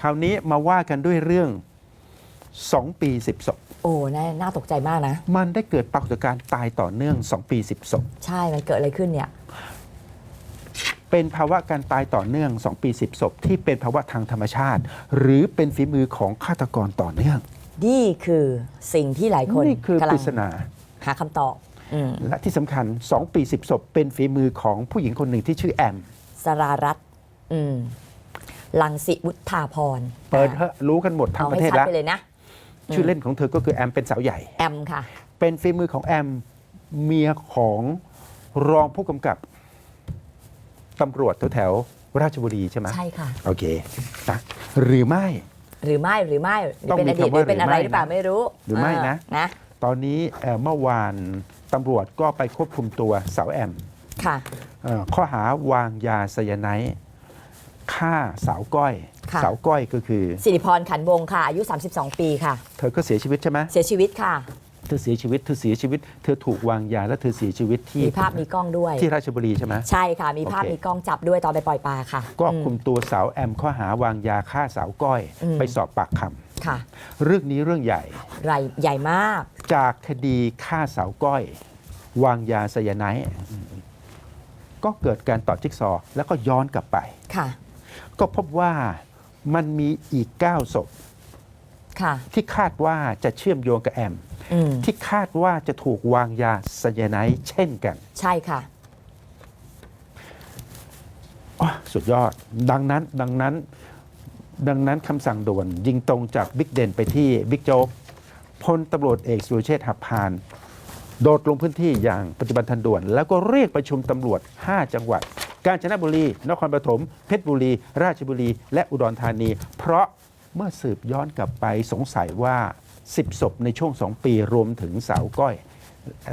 คราวนี้มาว่ากันด้วยเรื่อง 2 ปี 10ศพโอ้น่าน่าตกใจมากนะ มันได้เกิดปรากฏการณ์ตายต่อเนื่อง 2 ปี 10ศพใช่ มันเกิดอะไรขึ้นเนี่ย เป็นภาวะการตายต่อเนื่อง 2 ปี 10ศพที่เป็นภาวะทางธรรมชาติ หรือเป็นฝีมือของฆาตกรต่อเนื่องนี่คือสิ่งที่หลายคนนี่คือกำปลัริงศนาหาคำตอบอืมและที่สำคัญ 2 ปี 10ศพเป็นฝีมือของผู้หญิงคนหนึ่งที่ชื่อแอมสรารัตน์อืม ลังสิวุฒาพรเปิดเถอะรู้กันหมดทั้งเอาประให้เทศชัดแล้วไปเลยนะชื่อเล่นของเธอก็คือแอมเป็นสาวใหญ่แอมค่ะ เป็นฝีมือของแอมเมียของรองผู้กำกับตำรวจแถวๆราชบุรีใช่ไหมใช่ค่ะ โอเคนะหรือไม่ หรือไม่หรือไม่หรือต้องเป็นมีอดีตคำหรืว่าอเป็นอะไรหรือไม่หรือเปล่านะไม่รู้ หรือไม่นะเนะตอนนี้เอ่อเมื่อวานตำรวจก็ไปควบคุมตัวสาวแอม ค่ะเอ่อข้อหาวางยาไซยาไนด์ ฆ่าสาวก้อย ค่ะ สาวก้อยก็คือ สิริพรขันวงค่ะ อายุ 32 ปีค่ะ เธอก็เสียชีวิตใช่ไหมเสียชีวิตค่ะ เธอเสียชีวิตเธอเสียชีวิต เธอถูกวางยาและเธอเสียชีวิตที่มีภาพมีกล้องด้วย ที่ราชบุรีใช่ไหม ใช่ค่ะ มีภาพโอเค มีกล้องจับด้วยตอนไปปล่อยปลาค่ะก็อืมคุมตัวสาวแอมข้อหาวางยาฆ่าสาวก้อย อืม ไปสอบปากคค่ะำเรื่องนี้เรื่องใหญ่ไรใหญ่มาก จากคดีฆ่าสาวก้อย วางยาไซยาไนด์ก็เกิดการต่อจิ๊กซอว์แล้วก็ย้อนกลับไป ค่ะ ก็พบว่ามันมีอีก 9 ศพค่ะที่คาดว่าจะเชื่อมโยงกับแอมอืมที่คาดว่าจะถูกวางยาไซยาไนด์เช่นกัน ใช่ค่ะอ้อสุดยอด ดังนั้นดังนั้นดังนั้นคำสั่งด่วน ยิงตรงจากบิ๊กเด่นไปที่บิ๊กโจ๊กพลตำรวจเอกสุรเชษฐ์หักพาน โดดลงพื้นที่อย่างปัจจุบันทันด่วน แล้วก็เรียกประชุมตำรวจ 5 จังหวัด กาญจนบุรี นครปฐม เพชรบุรี ราชบุรี และอุดรธานี เพราะเมื่อสืบย้อนกลับไปสงสัยว่า 10ศพในช่วง 2 ปีรวมถึงสาวก้อย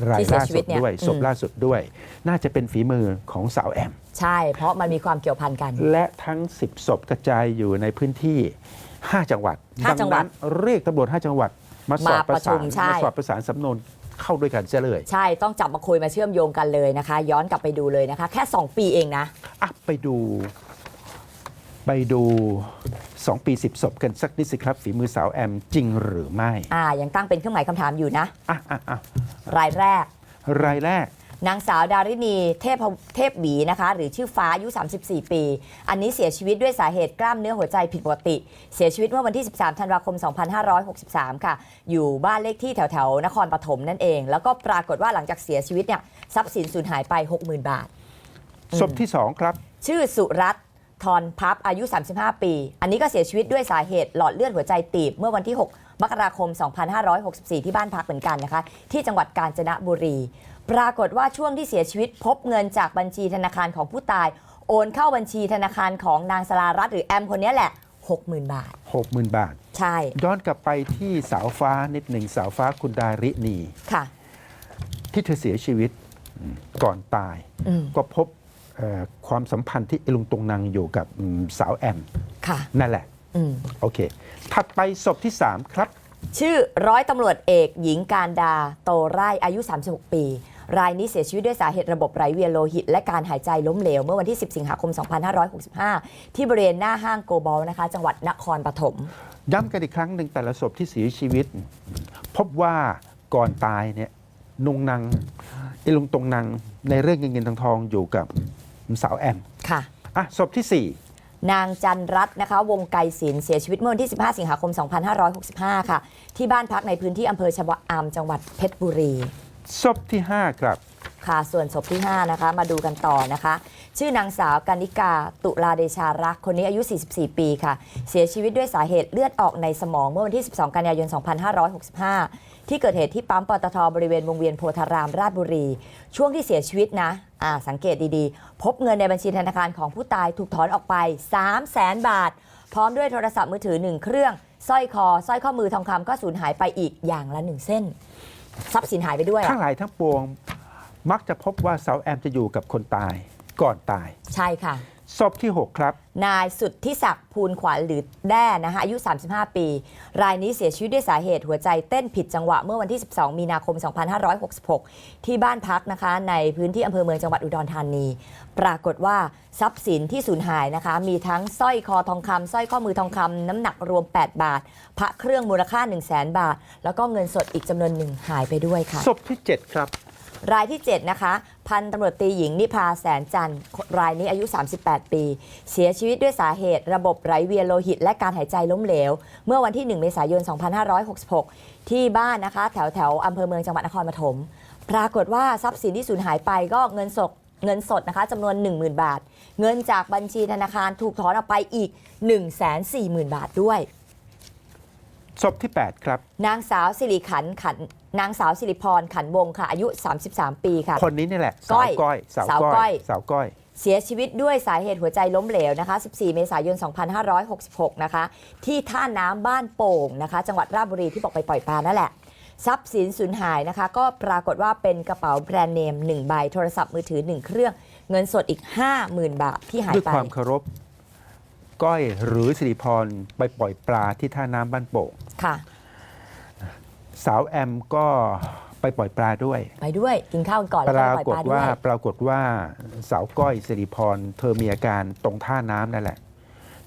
รายที่เสียล่าชีวิสุตดเนี่ยด้วยศพอืมล่าสุดด้วย น่าจะเป็นฝีมือของสาวแอม ใช่ เพราะมันมีความเกี่ยวพันกัน และทั้ง 10ศพกระจายอยู่ในพื้นที่ 5 จังหวัดห้าจังหวัดนั้นเรียกตำรวจ 5 จังหวัดมาสอบมาประประชุสานมใช่มาสอบประสานสำนวน เข้าด้วยกันเสียเลยใช่ต้องจับมาคุยมาเชื่อมโยงกันเลยนะคะ ย้อนกลับไปดูเลยนะคะ แค่ 2 ปีเองนะอะไปดู ไปดู 2 ปี 10ศพกันสักนิดสิครับฝีมือสาวแอมจริงหรือไม่อ่ายังตั้งเป็นเครื่องหมายคำถามอยู่นะอะอะอะรายแรก รายแรก นางสาวดารินีเทพเทพหวีนะคะ หรือชื่อฟ้าอายุ 34 ปี อันนี้เสียชีวิตด้วยสาเหตุกล้ามเนื้อหัวใจผิดปกติ เสียชีวิตเมื่อวันที่ 13 ธันวาคม 2563 ค่ะ อยู่บ้านเลขที่แถวแถวๆนครปฐมนั่นเอง แล้วก็ปรากฏว่าหลังจากเสียชีวิตเนี่ยทรัพย์สินสูญหายไป 60,000 บาท ศพที่ 2 ครับ ชื่อสุรัตน์ทรพับอายุ 35 ปี อันนี้ก็เสียชีวิตด้วยสาเหตุหลอดเลือดหัวใจตีบเมื่อวันที่ 6 มกราคม 2564 ที่บ้านพักเหมือนกันนะคะ ที่จังหวัดกาญจนบุรี ปรากฏว่าช่วงที่เสียชีวิตพบเงินจากบัญชีธนาคารของผู้ตาย โอนเข้าบัญชีธนาคารของนางสลารัตน์หรือแอมคนนี้แหละ 60,000 บาท 60,000 บาท ใช่ ย้อนกลับไปที่สาวฟ้านิดหนึ่งสาวฟ้าคุณดารินีค่ะ ที่เธอเสียชีวิตอืมก่อนตาย อืมก็พบเอ่อความสัมพันธ์ที่อิลุงตรงนางอยู่กับอืมสาวแอม ค่ะ นั่นแหละ อืม โอเค ถัดไปศพที่ 3 ครับ ชื่อร้อยตำรวจเอกหญิงการดาโตไร่อายุ 36 ปี รายนี้เสียชีวิตด้วยสาเหตุระบบไหลเวียนโลหิต และการหายใจล้มเหลว เมื่อวันที่ 10 สิงหาคม 2565 ที่บริเวณหน้าห้างโกบอลนะคะ จังหวัดนครปฐมย้ำกันอีกครั้งหนึ่งแต่ละศพที่เสียชีวิต พบว่าก่อนตายเนี่ยนงนางอิลุงตรงนางในเรื่องเงินเงินทองทองอยู่กับสาวแอมค่ะอะศพที่นางจันรัตน์นะคะ วงไกรศิลป์เสียชีวิตเมื่อวันที่ 15 สิงหาคม 2565 ค่ะ ที่บ้านพักในพื้นที่อำเภอชวะอามจังหวัดเพชรบุรี4 ศพที่ 5 ครับ ค่ะ ส่วนศพที่ 5 นะคะ มาดูกันต่อนะคะ ชื่อนางสาวกานิกาตุลาเดชารัก คนนี้อายุ 44 ปีค่ะ เสียชีวิตด้วยสาเหตุเลือดออกในสมองเมื่อวันที่ 12 กันยายน 2565 ที่เกิดเหตุที่ปั๊มปตทบริเวณวงเวียนโพธารามราชบุรี ช่วงที่เสียชีวิตนะอ่าสังเกตดีๆ พบเงินในบัญชีธนาคารของผู้ตายถูกถอนออกไป 3 0 0แสนบาท พร้อมด้วยโทรศัพท์มือถือ 1 เครื่องสร้อยคอสร้อยข้อมือทองคำก็สูญหายไปอีกอย่างละหนึ่งเส้น ทรัพย์สินหายไปด้วยอะทั้งหลายทั้งปวง มักจะพบว่าสาวแอมจะอยู่กับคนตายก่อนตาย ใช่ค่ะ ศพที่ 6 ครับ นายสุดที่ศักดิ์ภูลขวัญหรือแด้นะคะอายุ 35 ปี รายนี้เสียชีวิตด้วยสาเหตุหัวใจเต้นผิดจังหวะเมื่อวันที่ 12 มีนาคม 2566 ที่บ้านพักนะคะ ในพื้นที่อำเภอเมืองจังหวัดอุดรธานี ปรากฏว่าทรัพย์สินที่สูญหายนะคะ มีทั้งสร้อยคอทองคำสร้อยข้อมือทองคำน้ำหนักรวม 8 บาท พระเครื่องมูลค่า 1 0 0 0 0แบาท แล้วก็เงินสดอีกจำนวนหนึ่งหายไปด้วยค่ะศพที่ 7 ครับ รายที่ 7 นะคะ พันตำรวจตรีหญิงนิพาแสนจันทร์รายนี้อายุ 38 ปี เสียชีวิตด้วยสาเหตุระบบไหลเวียนโลหิต และการหายใจล้มเหลว เมื่อวันที่ 1 เมษายน 2566 ที่บ้านนะคะ แถวแถวๆอำเภอเมืองจังหวัดนครปฐมปรากฏว่าทรัพย์สินที่สูญหายไปก็เงินสดเงินสดนะคะจำนวน 10,000 บาท เงินจากบัญชีธนาคารถูกถอนออกไปอีก 140,000 บาทด้วย ศพที่ 8 ครับ นางสาวสิริขันขัน นางสาวสิริพรขันวงค่ะอายุ 33 ปีค่ะ คนนี้นี่แหละก้สาอวยก้อยสาวสาวก้ก้ออยยสาวก้อย เสียชีวิตด้วยสาเหตุหัวใจล้มเหลวนะคะ 14 เมษายน 2566 นะคะ ที่ท่าน้ำบ้านโป่งนะคะ จังหวัดราชบุรีที่บอกไปปล่อยปลานั่นแหละทรัพย์สินสูญหายนะคะ ก็ปรากฏว่าเป็นกระเป๋าแบรนด์เนม1ใบโทรศัพท์มือถือ 1 เครื่อง เงินสดอีก 50,000 บาทที่หายด้วยไปความเคารพ ก้อยหรือสิริพรไปปล่อยปลาที่ท่าน้ำบ้านโป่งค่ะ สาวแอมก็ไปปล่อยปลาด้วย ไปด้วยกินข้าวกันก่อนปแล้วก็ราปล่อยกปฏลาด้วว่ายปรากฏว่าสาวก้อยสิริพร เธอมีอาการตรงท่าน้ำนั่นแหละ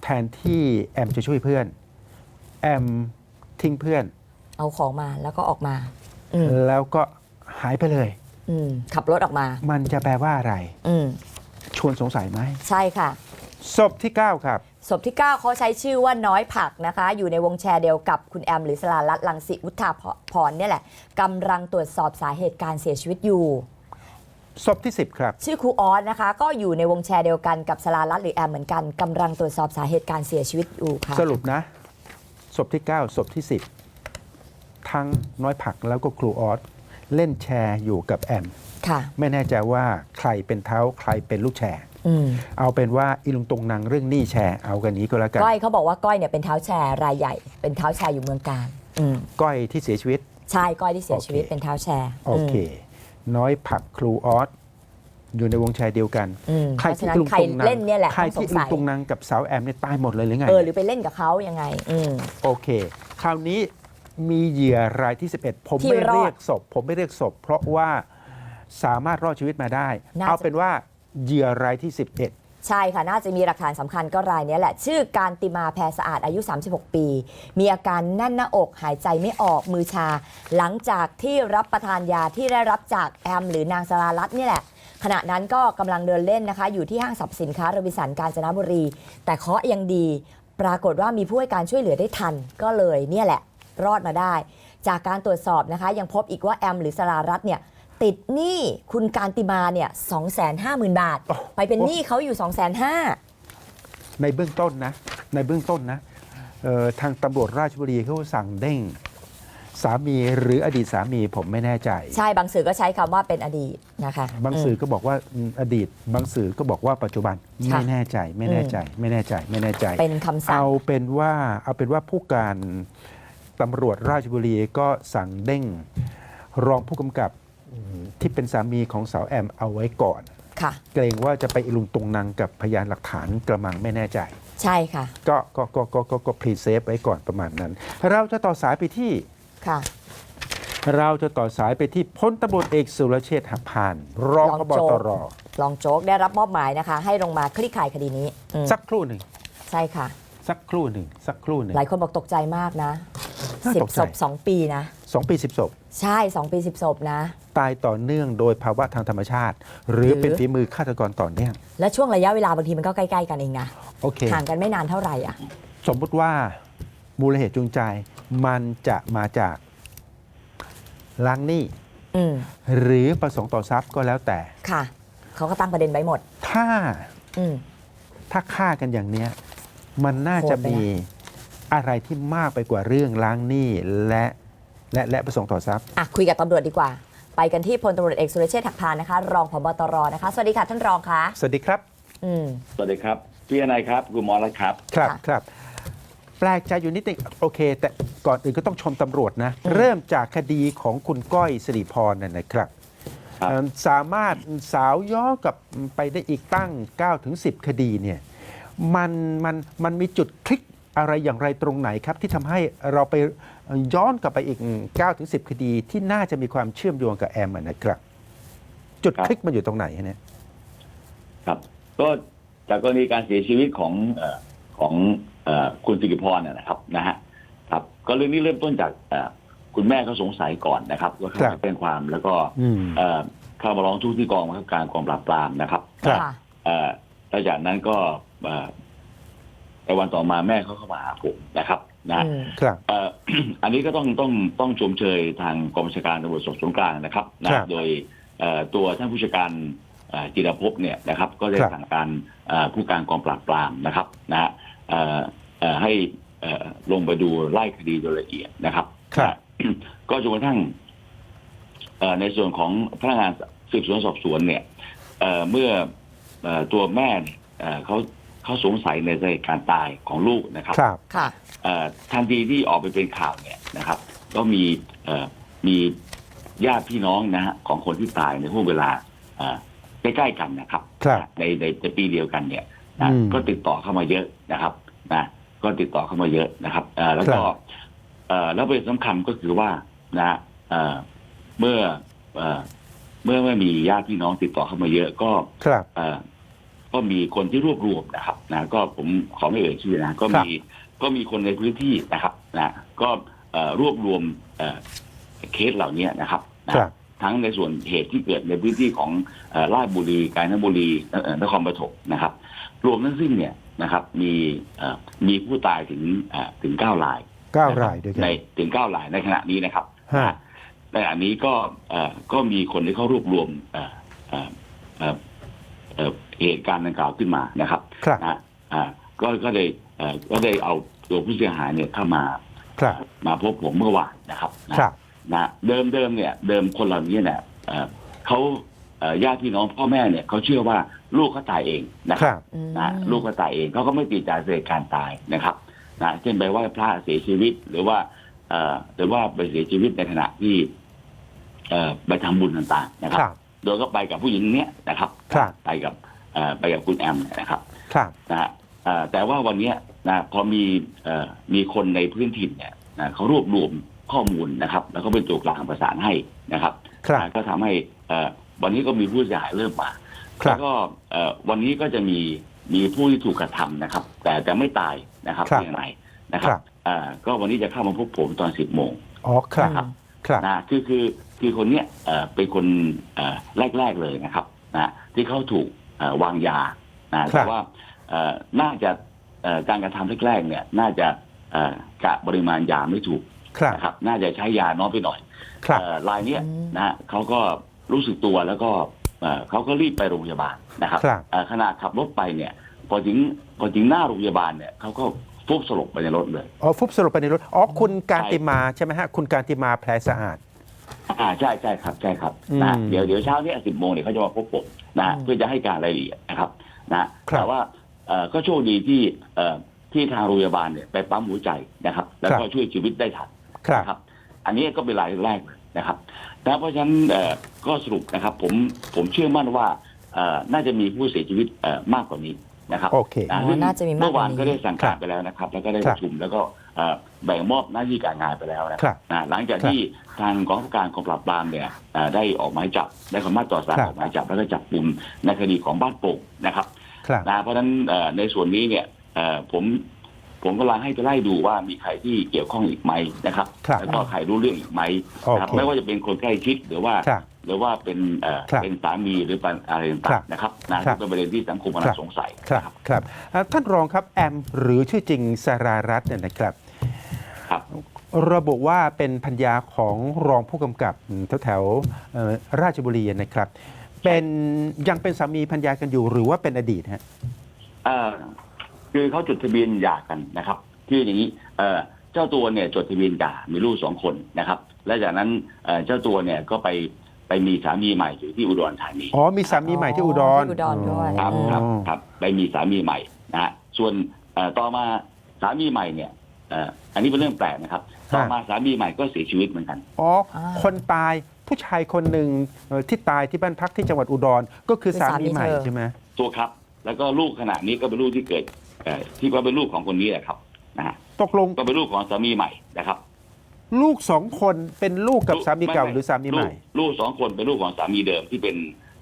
แทนที่แอมจะช่วยเพื่อน แอมทิ้งเพื่อน เอาของมาแล้วก็ออกมาอืมแล้วก็หายไปเลยอืมขับรถออกมา มันจะแปลว่าอะไรอืมชวนสงสัยไหม ใช่ค่ะ ศพที่ 9 ครับ ศพที่ 9เขาใช้ชื่อว่าน้อยผักนะคะ อยู่ในวงแชร์เดียวกับคุณแอม หรือสลารัตน์ลังสิวุฒาพรเนี่ยแหละกำลังตรวจสอบสาเหตุการเสียชีวิตอยู่ ศพที่ 10 ครับ ชื่อครูออสนะคะ ก็อยู่ในวงแชร์เดียวกันกับสลารัตน์หรือแอมเหมือนกันกำลังตรวจสอบสาเหตุการเสียชีวิตอยู่ค่ะสรุปนะ ศพที่ 9 ศพที่ 10 ทั้งน้อยผักแล้วก็ครูออสเล่นแชร์อยู่กับแอม ค่ะ ไม่แน่ใจว่าใครเป็นเท้าใครเป็นลูกแชร์อืม เอาเป็นว่าอีลุงตรงนางเรื่องหนี้แชร์เอากันนี้ก็แล้วกันก้อยเขาบอกว่าก้อยเนี่ยเป็นเท้าแชร์รายใหญ่ เป็นเท้าแชร์อยู่เมืองการอืมก้อยที่เสียชีวิตใช่ก้อยที่เสียชีวิตโอเคเป็นเท้าแชร์โอเค น้อยผักครูออสอยู่ในวงแชร์เดียวกันอืมใครเพราะที่ฉะนั้นลุงใครตรงนางเล่นเนี่ยแหละใครต้องสที่งลุสังยตรงนางกับสาวแอมเนี่ยตายหมดเลยหรือไงเออหรือไปเล่นกับเขายังไงอืมโอเค คราวนี้มีเหยื่อรายที่ 11 ผมที่ไม่รอดเรียกศพ ผมไม่เรียกศพ เพราะว่าสามารถรอดชีวิตมาได้น่าจะเอาเป็นว่า เหยื่อรายที่ 11ใช่ค่ะ น่าจะมีหลักฐานสำคัญก็รายนี้แหละ ชื่อการติมาแพรสะอาดอายุ 36 ปี มีอาการแน่นหน้าอกหายใจไม่ออกมือชา หลังจากที่รับประทานยาที่ได้รับจากแอม หรือนางสรารัตน์นี่แหละ ขณะนั้นก็กำลังเดินเล่นนะคะ อยู่ที่ห้างสรรพสินค้าโระวิสันกาญจนบุรี แต่เคราะห์ยังดี ปรากฏว่ามีผู้ให้การช่วยเหลือได้ทันก็เลยเนี่ยแหละ รอดมาได้ จากการตรวจสอบนะคะ ยังพบอีกว่าแอม หรือสรารัตน์เนี่ย ติดหนี้คุณการติมาเนี่ย250,000บาทโอ้ไปเป็นหนี้เขาอยู่2 5 0 0 0ในเบื้องต้นนะ ในเบื้องต้นนะเอ่อทางตำรวจราชบุรีเขาสั่งเด้งสามีหรืออดีตสามีผมไม่แน่ใจ ใช่บางสื่อก็ใช้คำว่าเป็นอดีตนะคะ บางสื่อก็บอกว่าอืมอดีต บางสื่อก็บอกว่าปัจจุบันค่ะไม่แน่ใจไม่แน่ใจ ไม่แน่ใจ ไม่แน่ใจ เป็นคำสั่งเอาเป็นว่าเอาเป็นว่าผู้การตำรวจราชบุรีก็สั่งเด้งรองผู้กำกับอืม ที่เป็นสามีของสาวแอมเอาไว้ก่อนค่ะ เกรงว่าจะไปอิลุงตรงนังกับพยานหลักฐานกระมังไม่แน่ใจ ใช่ค่ะ ก็ก็ก็ก็ก็ก็พรีเซฟไว้ก่อนประมาณนั้น เราจะต่อสายไปที่ ค่ะ เราจะต่อสายไปที่พลตำรวจเอกสุรเชษฐ์หักพาน รองรองพบโจ๊กตรรองโจ๊กได้รับมอบหมายนะคะ ให้ลงมาคลี่คลายคดีนี้อืมสักครู่หนึ่งใช่ค่ะ สักครู่หนึ่งสักครู่หนึ่ง หลายคนบอกตกใจมากนะน่าสิตบกใจ ศพสองปีนะ สองปีสิบศพใช่สองปีสิบศพนะ ตายต่อเนื่องโดยภาวะทางธรรมชาติ หรือหรือ เป็นฝีมือฆาตกรต่อเนื่อง และช่วงระยะเวลาบางทีมันก็ใกล้ๆกันเองนะโอเค ห่างกันไม่นานเท่าไหร่อะ สมมุติว่ามูลเหตุจูงใจ มันจะมาจากล้างหนี้ อืมหรือประสงค์ต่อทรัพย์ก็แล้วแต่ ค่ะ เขาก็ตั้งประเด็นไว้หมด ถ้าอืม ถ้าฆ่ากันอย่างเนี้ย มันน่าจะโหดไปนะ มีอะไรที่มากไปกว่าเรื่องล้างหนี้และ และและประสงค์ต่อทรัพย์ อะคุยกับตำรวจดีกว่า ไปกันที่พลตำรวจเอกสุรเชษฐ์หักพานนะคะ รองผบตรนะคะ สวัสดีค่ะท่านรองคะสวัสดีครับ อืม สวัสดีครับ พี่นายครับคุณหมอรัตน์ครับ ครับค่ะ ครับ แปลกใจอยู่นิดนึงโอเค แต่ก่อนอื่นก็ต้องชมตำรวจนะ เริ่มจากคดีของคุณก้อยสิริพรน่ะนะครับครับ เอ่อสามารถสาวย้อนกลับไปได้อีกตั้ง9ถึง10 คดีเนี่ยมันมันมันมีจุดคลิก อะไรอย่างไรตรงไหนครับ ที่ทำให้เราไปย้อนกลับไปอีก9ถึง10 คดีที่น่าจะมีความเชื่อมโยงกับแอมอะนะครับ จุดครับคลิกมันอยู่ตรงไหนฮะเนี่ยครับก็จากกรณีการเสียชีวิตของเอ่อของเอ่อคุณสิริพรนะนะครับนะฮะครับ ก็เรื่องนี้เริ่มต้นจากเอ่อคุณแม่เขาสงสัยก่อนนะครับว่าเขาครับไปแจ้งความแล้วก็อืมเอ่อเข้ามาร้องทุกข์ที่กองบังคับการกองปราบปรามนะครับครับค่ะเอ่อแล้วจากนั้นก็เอ่อ ในวันต่อมาแม่เขาเข้ามาหาผมนะครับนะอืมครับ เอ่อ อันนี้ก็ต้องต้องต้องชมเชยทางกองบัญชาการตำรวจสอบสวนกลางนะครับนะครับ โดยเอ่อตัวท่านผู้จัดการเอ่อจิรภพเนี่ยนะครับ ก็ได้ครับ สั่งการเอ่อผู้การกองปราบปรามนะครับนะฮะเอ่อเอ่อให้เอ่อลงไปดูไล่คดีโดยละเอียดนะครับครับ นะก็จนกระทั่งเอ่อในส่วนของพนักงานสืบสวนสอบสวนเนี่ย เอ่อเมื่อเอ่อตัวแม่เนี่ยเอ่อเขา เขาสงสัยในสาเหตุการตายของลูกนะครับ ครับค่ะ เอ่อทันทีที่ออกไปเป็นข่าวเนี่ยนะครับ ก็มีเอ่อมีญาติพี่น้องนะฮะของคนที่ตายในห่วงเวลาเอ่อใกล้ๆกันนะครับ ครับ ในในในปีเดียวกันเนี่ยนะอืมก็ติดต่อเข้ามาเยอะนะครับนะก็ติดต่อเข้ามาเยอะนะครับเอ่อแล้วก็ครับ เอ่อแล้วประเด็นสำคัญก็คือว่านะฮะเอ่อเมื่อเอ่อเมื่อเมื่อมีญาติพี่น้องติดต่อเข้ามาเยอะก็ ครับ เอ่อ ก็มีคนที่รวบรวมนะครับนะก็ผมขอไม่เอ่ยชื่อนะก็มีก็มีคนในพื้นที่นะครับนะก็เอ่อรวบรวมเอ่อเคสเหล่านี้นะครับนะครับทั้งในส่วนเหตุที่เกิดในพื้นที่ของเอ่อราชบุรีกาญจนบุรีเอ่อนครปฐมนะครับ รวมทั้งสิ้นเนี่ยนะครับ มีเอ่อมีผู้ตายถึงเอ่อถึงเก้ารายเก้ารายด้วยกันในถึงเก้ารายในขณะนี้นะครับฮะในอันนี้ก็เอ่อก็มีคนที่เขารวบรวม เอ่อเอ่อเอ่อเอ่อเหตุการณ์ดังกล่าวขึ้นมานะครับครับนะอ่าก็ก็เลยเอ่อก็ได้เอาตัวผู้เสียหายเนี่ยเข้ามาครับ มาพบผมเมื่อวานนะครับนะครับ นะเดิมเดิมเนี่ยเดิมคนเหล่านี้เนี่ยเอ่อเขาเอ่อญาติพี่น้องพ่อแม่เนี่ยเขาเชื่อว่าลูกเขาตายเองนะคครัรับบอืมนะลูกก็ตายเองเขาก็ไม่ติดใจสาเหตุการตายนะครับนะเช่นไปไหว่าพระเสียชีวิตหรือว่าเอ่อหรือว่าไปเสียชีวิตในขณะที่เอ่อไปทำบุญต่างๆนะคครับ รับ โดยก็ไปกับผู้หญิงเนี้ยนะครับ ครับ ไปกับเอ่อ ไปกับคุณแอมเนี่ยนะครับครับนะฮะเอ่อแต่ว่าวันเนี้ยนะพอมีเอ่อมีคนในพื้นถิ่นเนี่ยนะเขารวบรวมข้อมูลนะครับ แล้วก็เป็นตัวกลางประสานให้นะครับครับนะก็ทำให้เอ่อวันนี้ก็มีผู้เสียหายเริ่มมาครับแล้วก็เอ่อวันนี้ก็จะมีมีผู้ที่ถูกกระทำนะครับ แต่แต่ไม่ตายนะครับครับเพียงไรนะครับครับเอ่อก็วันนี้จะเข้ามาพบผมตอนสิบโมงอ๋อครับครับครับนะคือคือคือคนเนี้ยเอ่อเป็นคนเอ่อแรกๆเลยนะครับนะที่เขาถูกเอ่อ วางยานะแต่ว่าเอ่อน่าจะเอ่อการกระทำแรกๆเนี่ย น่าจะเอ่อกะปริมาณยาไม่ถูกครับนะครับ น่าจะใช้ยาน้อยไปหน่อยครับเอ่อรายเนี้ยอืมนะฮะเขาก็รู้สึกตัวแล้วก็เอ่อเขาก็รีบไปโรงพยาบาลนะครับครับเอ่อขณะขับรถไปเนี่ยพอถึงพอถึงหน้าโรงพยาบาลเนี่ยเขาก็ฟุบสลบไปในรถเลยอ๋อฟุบสรุปไปในรถอ๋อคุณการติมาใช่ไหมฮะคุณการติมาแผลสะอาด อ่าใช่ใช่ครับใช่ครับอืมนะเดี๋ยวเดี๋ยวเช้าเนี้สิบโมงเนี่ยเขาจะมาพบผมนะอืมเพื่อจะให้การรายละเอียดนะครับนะครับแต่ว่าเอ่อก็โชคดีที่เอ่อที่ทางโรงพยาบาลเนี่ยไปปั๊มหัวใจนะครับ แล้วก็ครับ ช่วยชีวิตได้ทัน ครับนะครับอันนี้ก็เป็นรายแรกเลยนะครับนะเพราะฉะนั้นเอ่อก็สรุปนะครับผมผมเชื่อมั่นว่าเอ่อน่าจะมีผู้เสียชีวิตเอ่อมากกว่านี้นะครับโอเค นะอ๋อซึ่งน่าจะมีมากกว่านี้ เมื่อวานก็ได้สั่งครัการบไปแล้วนะครับ แล้วก็ได้คปรับระชุมแล้วก็เอ่อ แบ่งมอบหน้าที่การงานไปแล้วนะครับนะหลังจากครับที่ทางกองบังคับการกองปราบปรามเนี่ยเอ่อได้ออกหมายจับได้ขออนุมาต่อสารครับออกหมายจับแล้วก็จับกลุ่มในคดีของบ้านโป่งนะครับครับนะเพราะฉะนั้นเอ่อในส่วนนี้เนี่ยเอ่อผมผมกำลังให้ไปไล่ดูว่ามีใครที่เกี่ยวข้องอีกไหมนะครับครับแล้วก็ใครรู้เรื่องอีกไหมโอนะครับเคไม่ว่าจะเป็นคนใกล้ชิดหรือว่าครับหรือว่าเป็นเอ่อครับเป็นสามีหรือเป็นอะไรครัต่างบๆนะครับนะครับเป็นประเด็นที่สังคมกำลัครังบสงสัยครับนะครับครับอ่าท่านรองครับแอมหรือชื่อจริงสรารัตน์เนี่ยนะครับ ครับ ระบุว่าเป็นพัญญาของรองผู้กำกับแถวแถวๆเอ่อราชบุรีนะครับ เป็นยังเป็นสามีพัญญากันอยู่หรือว่าเป็นอดีตฮะเอ่อคือเขาจดทะเบียนหย่ากันนะครับคืออย่างนี้เอ่อเจ้าตัวเนี่ยจดทะเบียนหย่ามีลูกสองคนนะครับ และจากนั้นเอ่อเจ้าตัวเนี่ยก็ไปไปมีสามีใหม่อยู่ที่อุดรธานีอ๋อมีสามีใหม่ที่อุดรที่อุดรด้วยครับอ๋อครับครับไปมีสามีใหม่นะฮะส่วนเอ่อต่อมาสามีใหม่เนี่ย เอ่ออันนี้เป็นเรื่องแปลกนะครับต่อมาสามีใหม่ก็เสียชีวิตเหมือนกัน อ๋ออ่าคนตายผู้ชายคนหนึ่งเอ่อที่ตายที่บ้านพักที่จังหวัดอุดร ก็คือคือสาสามีมีใหม่เธอ ใช่ไหมตัวครับ แล้วก็ลูกขณะนี้ก็เป็นลูกที่เกิดเอ่อที่ว่าเป็นลูกของคนนี้แหละครับนะฮะตกลงก็เป็นลูกของสามีใหม่นะครับลูกสองคนเป็นลูกกับลูกสามีเก่าไม่ไม่หรือสามีใหม่ ลูกลูกสองคนเป็นลูกของสามีเดิมที่เป็น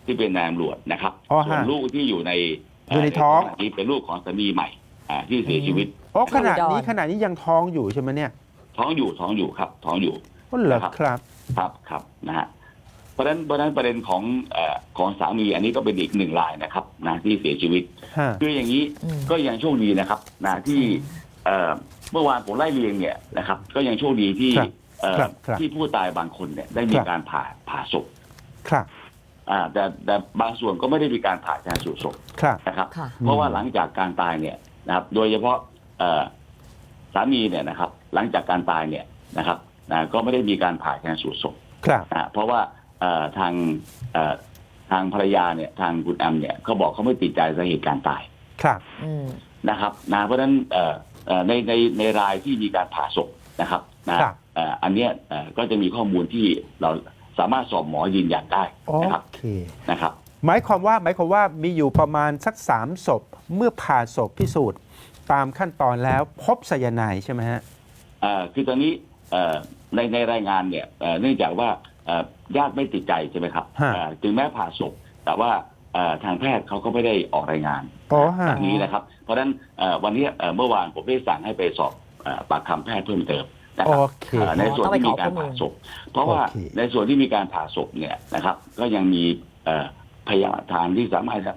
ที่เป็นนายตำรวจนะครับอ๋อฮะส่วนลูกที่อยู่ในอยู่ในท้อง ขณะนี้เป็นลูกของสามีใหม่ อ่าที่เสียชีวิตอ๋อขณะนี้อุดรขณะนี้ยังท้องอยู่ใช่ไหมเนี่ย ท้องอยู่ท้องอยู่ครับ ท้องอยู่อ๋อเหรอครับครับ ครับครับนะฮะเพราะฉะนั้นเพราะฉะนั้นประเด็นของเอ่อของสามีอันนี้ก็เป็นอีกหนึ่งรายนะครับนะที่เสียชีวิต ฮะ คืออย่างนี้อืม ก็ยังโชคดีนะครับนะที่เอ่อเมื่อวานผมไล่เรียงเนี่ยนะครับ ก็ยังโชคดีที่ครับเอ่อครับครับที่ผู้ตายบางคนเนี่ยได้มีครับ การผ่าผ่าศพครับอ่าแต่แต่บางส่วนก็ไม่ได้มีการผ่าชนสูตรศพครับ นะครับ ค่ะ เพราะว่าหลังจากการตายเนี่ย นะครับ โดยเฉพาะเอ่อสามีเนี่ยนะครับ หลังจากการตายเนี่ยนะครับนะก็ไม่ได้มีการผ่าชนสูตรศพครับนะเพราะว่าเอ่อทางเอ่อทางภรรยาเนี่ยทางคุณแอมเนี่ยเขาบอกเขาไม่ติดใจสาเหตุการตายครับอืมนะครับนะเพราะฉะนั้นเอ่อเอ่อในในในรายที่มีการผ่าศพนะครับนะครับเอ่ออันเนี้ยเอ่อก็จะมีข้อมูลที่เราสามารถสอบหมอยืนยันได้โอนะครับเคนะครับ หมายความว่าหมายความว่ามีอยู่ประมาณสักสามศพ เมื่อผ่าศพพิสูจน์ตามขั้นตอนแล้วพบไซยาไนด์ใช่ไหมฮะเอ่อคือตอนนี้เอ่อในในรายงานเนี่ยเอ่อเนื่องจากว่าเอ่อญาติไม่ติดใจใช่ไหมครับฮะ เอ่อถึงแม้ผ่าศพแต่ว่าเอ่อทางแพทย์เขาก็ไม่ได้ออกรายงาน อ๋อฮะแบบนี้นะครับ เพราะฉะนั้นเอ่อวันนี้เอ่อเมื่อวานผมได้สั่งให้ไปสอบเอ่อปากคำแพทย์เพิ่มเติมนะคโอรับเค เอ่อในส่วนที่มีการต้องไปขอข้อมูลผ่าศพ เพราะว่าโอเค ในส่วนที่มีการผ่าศพเนี่ยนะครับ ก็ยังมีเอ่อ พยานหลักฐานที่สามารถจะ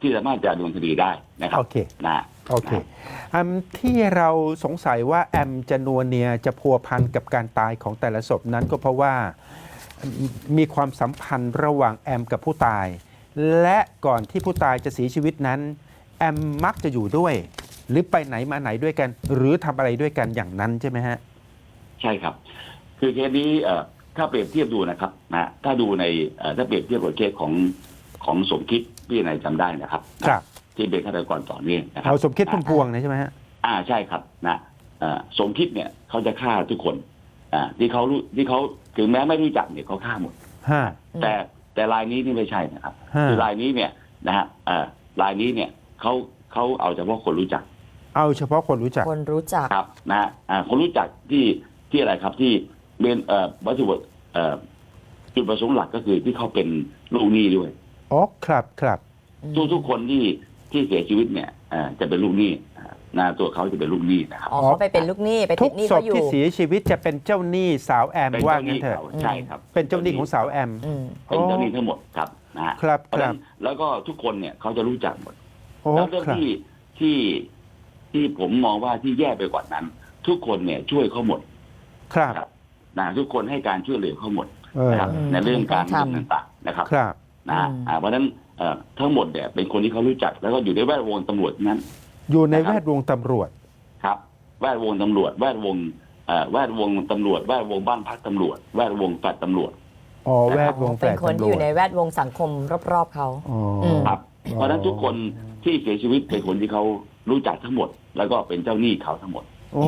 ที่สามารถจะดำเนินคดีได้นะครับโอเค นะโอเคอันที่เราสงสัยว่าแอมจะนัวเนียจะพัวพันกับการตายของแต่ละศพนั้นก็เพราะว่ามีความสัมพันธ์ระหว่างแอมกับผู้ตาย และก่อนที่ผู้ตายจะเสียชีวิตนั้น แอมมักจะอยู่ด้วย หรือไปไหนมาไหนด้วยกัน หรือทำอะไรด้วยกันอย่างนั้นใช่ไหมฮะ ใช่ครับ คือเคสนี้เอ่อถ้าเปรียบเทียบดูนะครับนะถ้าดูในเอ่อถ้าเปรียบเทียบกับเคสของ ของสมคิดพี่นายจำได้นะครับ ครับ ที่เป็นฆาตกรต่อเนื่องนะครัเอาสมคิดพุ่มพวงนะใช่ไหมฮะ อ่าใช่ครับนะเอ่อสมคิดเนี่ยเขาจะฆ่าทุกคนอ่าที่เขารู้ที่เขาถึงแม้ไม่รู้จักเนี่ยเขาฆ่าหมดฮะอืม แต่แต่รายนี้นี่ไม่ใช่นะครับ ฮะ คือรายนี้เนี่ยนะฮะเอ่อรายนี้เนี่ยเขาเขาเอาเฉพาะคนรู้จักเอาเฉพาะคนรู้จัก คนรู้จัก ครับนะฮะอ่าคนรู้จักที่ที่อะไรครับที่เป็นเอ่อวัตถุประเอ่อจุดประสงค์หลักก็คือที่เขาเป็นลูกหนี้ด้วย อ๋อครับครับทุกทุกคนที่ที่เสียชีวิตเนี่ยเอ่อจะเป็นลูกหนี้อ่านะตัวเขาจะเป็นลูกหนี้นะครับอ๋อเขาไปเป็นลูกหนี้ไปทุติกดหนี้ศเขาพอยู่ที่เสียชีวิตจะเป็นเจ้าหนี้สาวแอมเป็นว่าเจ้าหงั้นี้นเถอะเขาใช่ครับ เป็นเจ้าหนี้ของสาวแอมอืมเป็นเจ้าหนี้ทั้งหมดครับนะฮะครับเพราะคฉะรันั้บนแล้วก็ทุกคนเนี่ยเขาจะรู้จักหมดโอ้แล้วเรื่องครับที่ที่ที่ผมมองว่าที่แย่ไปกว่านั้น ทุกคนเนี่ยช่วยเขาหมด ครับครับนะทุกคนให้การช่วยเหลือเขาหมดเออนะครับอืมในเรื่องการต้เงิองนทำต่างๆนะครับครับ นะฮะอืมอ่าเพราะฉะนั้นเอ่อทั้งหมดเนี่ยเป็นคนที่เขารู้จักแล้วก็อยู่ในแวดวงตำรวจทั้งนั้น อยู่ในนะครับแวดวงตำรวจ ครับ แวดวงตำรวจ แวดวงเอ่อแวดวงตำรวจ แวดวงบ้านพักตำรวจ แวดวงแฟลตตำรวจ อ๋อ แวดวงแฟเป็ลนตคนตำรที่อวจยู่ในแวดวงสังคมรอบๆเขา อ๋อม ครับ เพราะฉะนั้นทุกคนที่เสียชีวิตเป็นคนที่เขารู้จักทั้งหมด แล้วก็เป็นเจ้าหนี้เขาทั้งหมด โอ้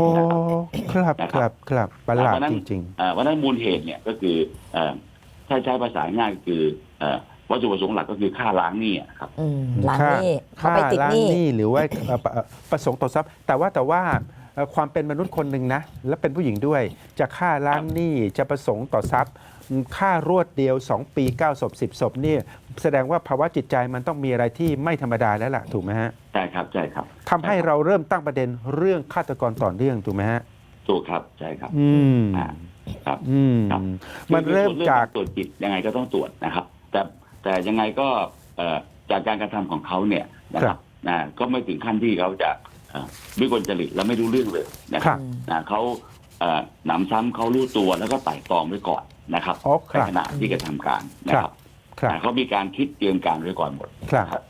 ครับครับครับประหลาดเพราะฉะนั้นจริงเอ่อวันนั้นมูลเหตุเนี่ยก็คือเอ่อถ้าใช้ภาษาง่ายก็คือเอ่อ วัตถุประสงค์หลักก็คือค่าล้างหนี้อะครับ อืมๆล้างหนี้เขาค่าไปติดล้างหนี้ หนี้หรือว่าเอ่อประเอ่อประสงค์ต่อทรัพย์ แต่ว่าแต่ว่าเอ่อความเป็นมนุษย์คนหนึ่งนะ และเป็นผู้หญิงด้วย จะฆ่าล้างหนี้จะประสงค์ต่อทรัพย์ฆ่ารวดเดียว 2 ปี 9 ศพ 10 ศพนี่แสดงว่าภาวะจิตใจมันต้องมีอะไรที่ไม่ธรรมดาแล้วล่ะ ถูกไหมฮะใช่ครับใช่ครับทำให้เราเริ่มตั้งประเด็นเรื่องฆาตกรต่อเนื่องถูกไหมฮะ ถูกครับใช่ครับ อืมอ่าครับ อืมครับ มันเริ่มจากคือตรวจจิตยังไงก็ต้องตรวจนะครับ แต่ แต่ยังไงก็เอ่อจากการกระทำของเขาเนี่ยนะคครัรับบ นะก็ไม่ถึงขั้นที่เขาจะเอ่อวิกลจริตและไม่รู้เรื่องเลยนะคครัรับบ นะเขาเอ่อหนำซ้ำเขารู้ตัวแล้วก็ไต่ตรองไว้ก่อนนะครับอ๋อคในรับ ขณะที่กระทำการนะครับครับนะเขามีการคิดเตรียมการไว้ก่อนหมด ครับนะ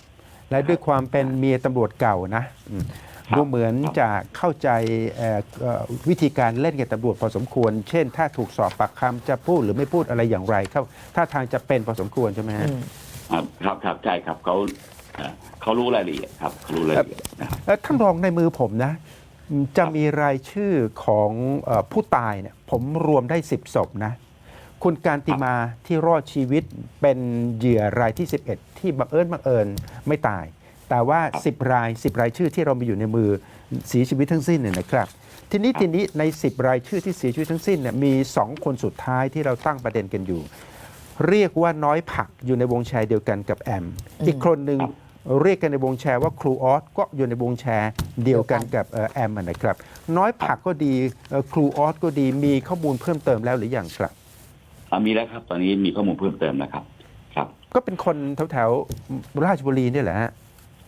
และด้วยความเป็นเมียตำรวจเก่านะอืมครับ ดูเหมือนครับจะเข้าใจเอ่อเอ่อวิธีการเล่นกับตำรวจพอสมควร เช่น ถ้าถูกสอบปากคำจะพูดหรือไม่พูดอะไรอย่างไรเข้าถ้าทางจะเป็นพอสมควรใช่ไหมฮะอืมครับครับครับใช่ครับเขาเอ่อเขารู้รายละเอียดครับเขารู้รายละเอียดนะครับเอ่อท่านรองในมือผมนะอืมจะมีรายชื่อของเออผู้ตายเนี่ยผมรวมได้ 10ศพนะ คุณการติมาที่รอดชีวิตเป็นเหยื่อรายที่ 11 ที่บังเอิญบังเอิญไม่ตาย แต่ว่า 10 ราย 10 รายชื่อที่เรามีอยู่ในมือเสียชีวิตทั้งสิ้นเนี่ยนะครับ ทีนี้ทีนี้ใน 10 รายชื่อที่เสียชีวิตทั้งสิ้นเนี่ยมี 2 คนสุดท้ายที่เราตั้งประเด็นกันอยู่ เรียกว่าน้อยผักอยู่ในวงแชร์เดียวกันกับแอม อีกคนหนึ่งเรียกกันในวงแชร์ว่าครูออสก็อยู่ในวงแชร์เดียวกันกับเอ่อแอมอะนะครับ น้อยผักก็ดีเอ่อครูออสก็ดีมีข้อมูลเพิ่มเติมแล้วหรือยังครับอ่ามีแล้วครับ ตอนนี้มีข้อมูลเพิ่มเติมนะครับ ครับ ก็เป็นคนแถวๆราชบุรีนี่แหละฮะ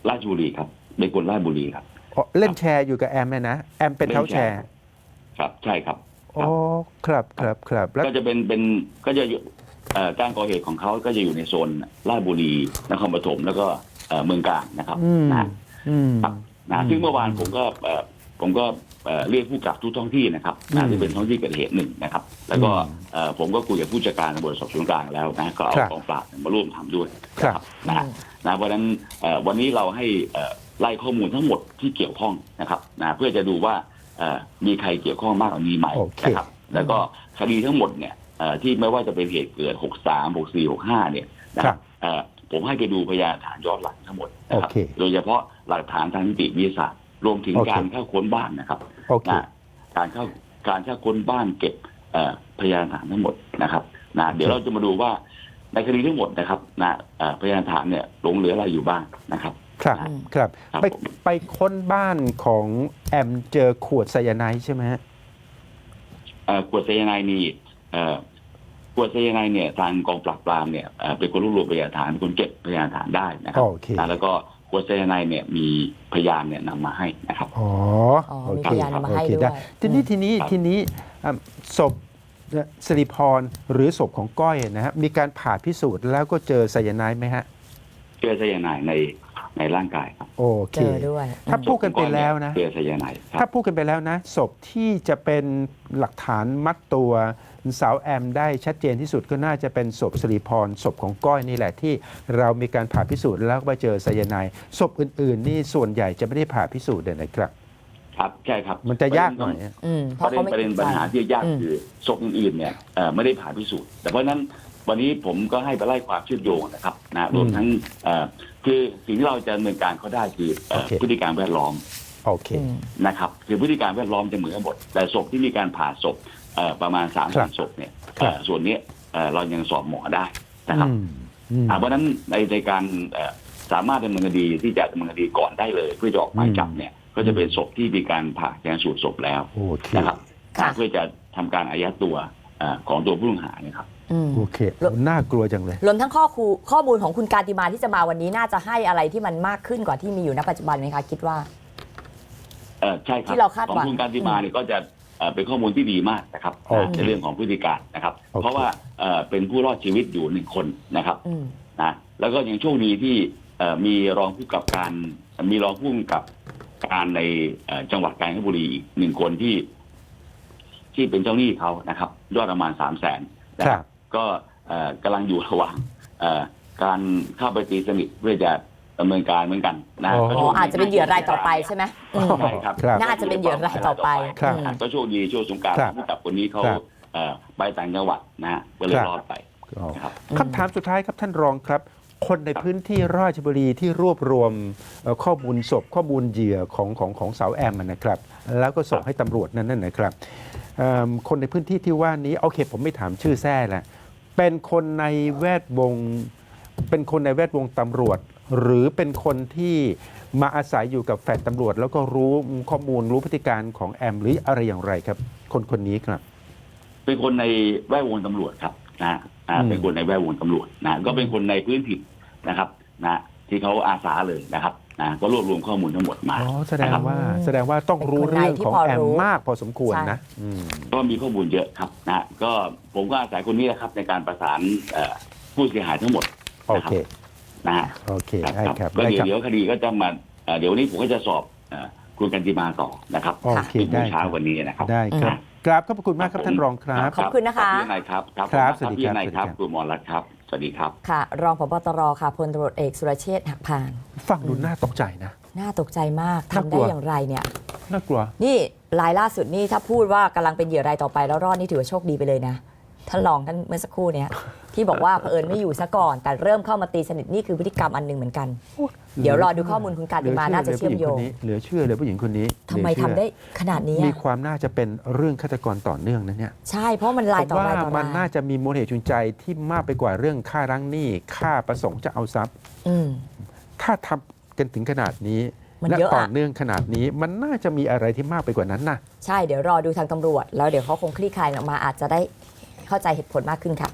ราชบุรีครับเป็นคนราชบุรีครับอ๋อเล่นแชร์อยู่กับแอมเนี่ยนะแอมเป็นเท้าแชร์ ครับใช่ครับอ๋อครับครับครับแล้วก็จะเป็นเป็นก็จะอยู่เอ่อการก่อเหตุของเขาก็จะอยู่ในโซนราชบุรีนครปฐมแล้วก็เอ่อเมืองกาญนะครับอืมนะอืมครับนะซึ่งเมื่อวานผมก็เอ่อ ผมก็เอ่อเรียกผู้กับทุกท้องที่นะครับอืนะมที่เป็นท้องที่เกิดเหตุหนึ่งนะครับ แล้วก็อืมเอ่อผมก็คุยกับผู้จัดการตำรวจสอบสวนกลางแล้วนะก็เอาครับกองปราบมาร่วมทำด้วยครับนะอืมนะเพราะฉะนั้นเอ่อวันนี้เราให้เอ่อไล่ข้อมูลทั้งหมดที่เกี่ยวข้องนะครับนะเพื่อจะดูว่าเอ่อมีใครเกี่ยวข้องมากกว่านี้ไหมโอเคนะครับ แล้วก็คดีทั้งหมดเนี่ยเอ่อที่ไม่ว่าจะเป็นเหตุเกิด 63 64 65 เนี่ยนะคครัรับบเอ่อผมให้ไปดูพยานฐานย้อนหลังทั้งหมดนะครับโอเคโดยเฉพาะหลักฐานทางนิติวิทยาศาสตร์ รวมถึงโอเคการเข้าค้นบ้านนะครับโอเค นะการเข้าการเข้าค้นบ้านเก็บเอ่อพยานฐานทั้งหมดนะครับนะเดี๋ยวเราจะมาดูว่าในคดีทั้งหมดนะครับนะเอ่อพยานฐานเนี่ยหลงเหลืออะไรอยู่บ้างนะครับ ครับอืม ครับ ครับไปผม ไปค้นบ้านของแอมเจอขวดไซยาไนด์ใช่ไหมฮะเอ่อขวดไซยาไนด์นี่เอ่อขวดไซยาไนด์เนี่ยทางกองปราบปรามเนี่ยเอ่อเป็นคนรวบรวมพยานฐานเป็นคนเก็บพยานฐานได้นะครัโอเค นะแล้วก็ ขวดไซยาไนด์เนี่ยมีพยานเนี่ยนำมาให้นะครับ อ๋ออ๋อโอมีเคพยานมาให้โอเคด้วย ทีนี้ทีนี้ครับทีนี้อะศพสิริพรหรือศพของก้อยนะฮะมีการผ่าพิสูจน์แล้วก็เจอไซยาไนด์ไหมฮะเจอไซยาไนด์ในในร่างกายครับโอเค เจอด้วยถ้าพูดกันไปแล้วนะเจอไซยาไนด์คถ้ารับพูดกันไปแล้วนะศพที่จะเป็นหลักฐานมัดตัว สาวแอมได้ชัดเจนที่สุดก็น่าจะเป็นศพสิริพรศพของก้อยนี่แหละที่เรามีการผ่าพิสูจน์แล้วก็ไปเจอไซยาไนด์ศพอื่นๆ นี่ส่วนใหญ่จะไม่ได้ผ่าพิสูจน์เลยนะครับ ครับใช่ครับมันจะยากหน่อยอะอืมเพประราะเด็เขานไม่ประเด็นปัญหาที่ยากอืมคือศพอื่นๆเนี่ยเอ่อไม่ได้ผ่าพิสูจน์แต่เพราะฉะนั้นวันนี้ผมก็ให้ไปไล่ความเชื่อมโยงนะครับนะรวมทั้งเอ่อคือสิ่งที่เราจะดำเนินการเขาได้คือเอ่อโอเค พฤติการแวดล้อม โอเค อืม นะครับคือพฤติการแวดล้อมจะเหมือนกันหมดแต่ศพที่มีการผ่าศพเอ่อ ประมาณสามครับสี่ศพเนี่ยครับเอ่อส่วนเนี้ยเอ่อเรายังสอบหมอได้นะครับอืมอืมอ่าเพราะฉะนั้นในในการเอ่อสามารถดำเนินคดีที่จะดำเนินคดีก่อนได้เลย เพื่อจะออกหมายจับเนี่ย ก็จะเป็นศพที่มีการผ่าชนสูตรศพแล้วโอเคนะครับค่ะเพื่อจะทำการอายัดตัวเอ่อของตัวผู้ต้องหานะครับอืมโอเคเอาน่ากลัวจังเลยรวมทั้งข้อคูข้อมูลของคุณการติมาที่จะมาวันนี้น่าจะให้อะไรที่มันมากขึ้นกว่าที่มีอยู่ณปัจจุบันไหมคะคิดว่า เออใช่ครับที่เราคาดของหวังคุณการติมาเนี่ยก็จะ เอ่อเป็นข้อมูลที่ดีมากนะครับโอเค ในเรื่องของพฤติการนะครับ โอเค เพราะว่าเอ่อเป็นผู้รอดชีวิตอยู่หนึ่งคนนะครับอืม นะแล้วก็ยังโชคดีที่เอ่อมีรองผู้กำกับการมีรองผู้กำกับการในเอ่อจังหวัดกาญจนบุรีอีกหนึ่งคนที่ ที่เป็นเจ้าหนี้เขานะครับ ยอดประมาณสามแสนนะคครัรับบก็เอ่อกำลังอยู่ระหว่างเอ่อการเข้าไปตีสนิทเพื่อจะ ดำเนินการเหมือนกันนะอ๋อ ก็อ๋โชอคดีอาจจะเป็นเหยื่อรายต่อไปใช่ไหมอืม ใช่ครับครับ น่าจะเป็นเหยื่อรายต่อไปครับอืม ก็โชคดีช่วงสงกรารครับผู้กับคนนี้เขาครับเอ่อไปต่างจังหวัดนะฮะก็เลยครับ รอดไปอ๋อนะครับ คำถามสุดท้ายครับท่านรองครับ คนในพื้นที่ราชบุรีที่รวบรวมเอ่อข้อมูลศพข้อมูลเหยื่อของของของสาวแอมอะนะครับ แล้วก็ส่งให้ตำรวจนั่นนั่นนะครับเอิ่มคนในพื้นที่ที่ว่านี้โอเคผมไม่ถามชื่อแท้แหละเป็นคนในแวดวง เป็นคนในแวดวงตำรวจ หรือเป็นคนที่มาอาศัยอยู่กับแฟนตำรวจ แล้วก็รู้ข้อมูลรู้พฤติการของแอมหรืออะไรอย่างไรครับ คนคนนี้ครับ เป็นคนในแวดวงตำรวจครับนะอ่าอืมเป็นคนในแวดวงตำรวจนะก็เป็นคนในพื้นถิ่นนะครับนะที่เขาอาสาเลยนะครับนะก็รวบรวมข้อมูลทั้งหมดมาอ๋อแสดงนะครับว่าแสดงว่าต้องรู้เป็นคนในเรื่องที่ของพอแอมรู้มากพอสมควรใช่นะอืมก็มีข้อมูลเยอะครับนะก็ผมก็อาศัยคนนี้นะครับในการประสานเอ่อผู้เสียหายทั้งหมดโอเค นะฮะโอเคครับได้ครับก็ได้เดี๋ยควรับเดี๋ยวคดีก็จะมาเอ่อเดี๋ยววันนี้ผมก็จะสอบเอ่อคุณกันติมาต่อนะครับโอเคที่ได้เช้าครับวันนี้นะครับได้ครับกราบขอบพระคุณมากครับท่านรองครับขอบคุณนะคะพี่นายครับครับครับขอณสวัสดีครับพี่นายครับสวัสดีครับคุณหมอรัตน์ครับสวัสดีครับค่ะ รองผบตรค่ะพลตำรวจเอกสุรเชษฐ์หักพาน ฟังดูน่าตกใจนะ น่าตกใจมากน่าทำกลัได้วอย่างไรเนี่ยน่ากลัว นี่รายล่าสุดนี่ถ้าพูดว่ากำลังเป็นเหยื่อรายต่อไปแล้วรอดนี่ถือว่าโชคดีไปเลยนะ ท่านรองท่านเมื่อสักครู่เนี้ยที่บอกว่าเผอิญไม่อยู่ซะก่อน แต่เริ่มเข้ามาตีสนิทนี่คือพฤติกรรมอันหนึ่งเหมือนกัน เดี๋ยวรอดูข้อมูลคุณการติมาน่าจะเชื่อมโยงเหลือเชื่อเลยผู้หญิงคนนี้ทำไมเหลือทำเชื่อได้ขนาดนี้มีอะความน่าจะเป็นเรื่องฆาตกรต่อเนื่องนะเนี่ยใช่เพราะมันลายต่อว่าลายต่อมันลาน่ายจะมีมูลเหตุจูงใจที่มากไปกว่าเรื่องค่ารังหนี้ค่าประสงค์จะเอาทรัพย์อืมถ้าทำกันถึงขนาดนี้มันและเยอะอะต่อเนื่องขนาดนี้มันน่าจะมีอะไรที่มากไปกว่านั้นนะใช่เดี๋ยวรอดูทางตำรวจ แล้วเดี๋ยวเขาคงคลี่คลายออกมาอาจจะได้ เข้าใจเหตุผลมากขึ้นค่ะ